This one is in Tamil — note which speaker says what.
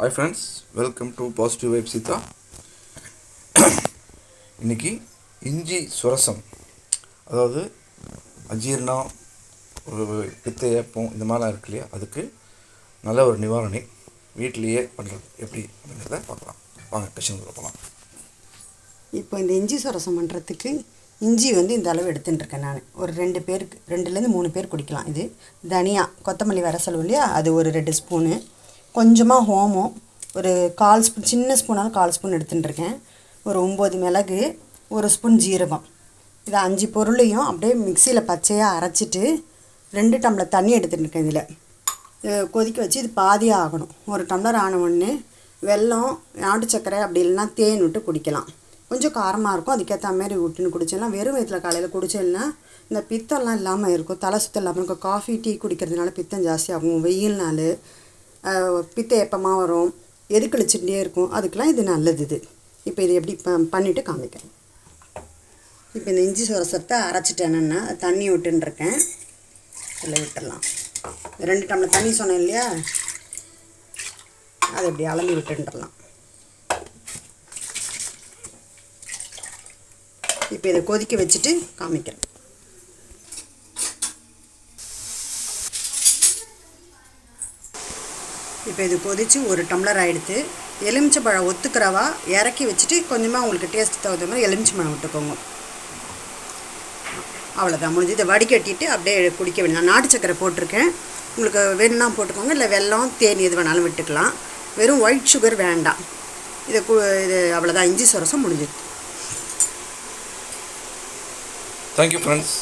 Speaker 1: Hi friends welcome to positive vibe Seetha இன்னைக்கு இஞ்சி சுரசம் அதாவது அஜீர்ணம் ஒரு பித்த ஏப்பம் இந்த மாதிரிலாம் இருக்கு இல்லையா? அதுக்கு நல்ல ஒரு நிவாரணி வீட்டிலையே பண்ணுறது எப்படி அப்படிங்கிறத பார்க்கலாம். வாங்க கஷ்டம் போகலாம்.
Speaker 2: இப்போ இந்த இஞ்சி சுரசம் பண்ணுறதுக்கு இஞ்சி வந்து இந்த அளவு எடுத்துட்டுருக்கேன் நான். ஒரு ரெண்டு பேருக்கு ரெண்டுலேருந்து மூணு பேர் குடிக்கலாம். இது தனியா கொத்தமல்லி வர சொல்லுவோம் இல்லையா? அது ஒரு ரெண்டு ஸ்பூனு. கொஞ்சமாக ஹோமம். ஒரு கால் ஸ்பூன் சின்ன ஸ்பூனாலும் கால் ஸ்பூன் எடுத்துட்டுருக்கேன். ஒரு ஒம்பது மிளகு ஒரு ஸ்பூன் ஜீரகம். இது அஞ்சு பொருளையும் அப்படியே மிக்சியில் பச்சையாக அரைச்சிட்டு ரெண்டு டம்ளர் தண்ணி எடுத்துட்டுருக்கேன் இதில். கொதிக்க வச்சு இது பாதியாக ஆகணும். ஒரு டம்ளர் ஆன உடனே வெல்லம் நாட்டு சர்க்கரை அப்படி இல்லைன்னா தேன் விட்டு குடிக்கலாம். கொஞ்சம் காரமாக இருக்கும். அதுக்கேற்ற மாதிரி விட்டுன்னு குடிச்சோம்னா வெறும் வயிற்றில் காலையில் குடிச்சோம்னா இந்த பித்தம்லாம் இல்லாமல் இருக்கும். தலை சுத்தம் இல்லாமல் இருக்கும். காஃபி டீ குடிக்கிறதுனால பித்தம் ஜாஸ்தியாகும். வெயில் நாள் பித்த எப்பமாக வரும்? எதுக்களிச்சுட்டே இருக்கும்? அதுக்கெலாம் இது நல்லது இது. இப்போ இது எப்படி ப பண்ணிவிட்டு காமிக்கிறேன். இப்போ இந்த இஞ்சி சுரசத்தை அரைச்சிட்டேன்னா தண்ணி விட்டுருக்கேன் இதில் விட்டுடலாம். ரெண்டு டம்ளர் தண்ணி சொன்னேன் இல்லையா? அதை இப்படி அளந்து விட்டுன்றலாம் இப்போ இதை கொதிக்க வச்சுட்டு காமிக்கிறேன். இப்போ இது கொதித்து ஒரு டம்ளர் ஆகிடுது எலுமிச்சை பழம் ஒத்துக்கிறவா இறக்கி வச்சுட்டு கொஞ்சமாக உங்களுக்கு டேஸ்ட் தகுந்த மாதிரி எலுமிச்சை பழம் விட்டுக்கோங்க. அவ்வளோதான் முடிஞ்சு. இதை வடிகட்டிட்டு அப்படியே குடிக்க வேண்டிய நாட்டு சக்கரை போட்டிருக்கேன். உங்களுக்கு வேணும்னா போட்டுக்கோங்க இல்லை வெல்லம் தேன் எது வேணாலும் விட்டுக்கலாம். வெறும் ஒயிட் சுகர் வேண்டாம். இதை கு இது அவ்வளோதான் இஞ்சி சொரசம் முடிஞ்சிருக்கு
Speaker 1: தேங்க்யூ ஃப்ரெண்ட்ஸ்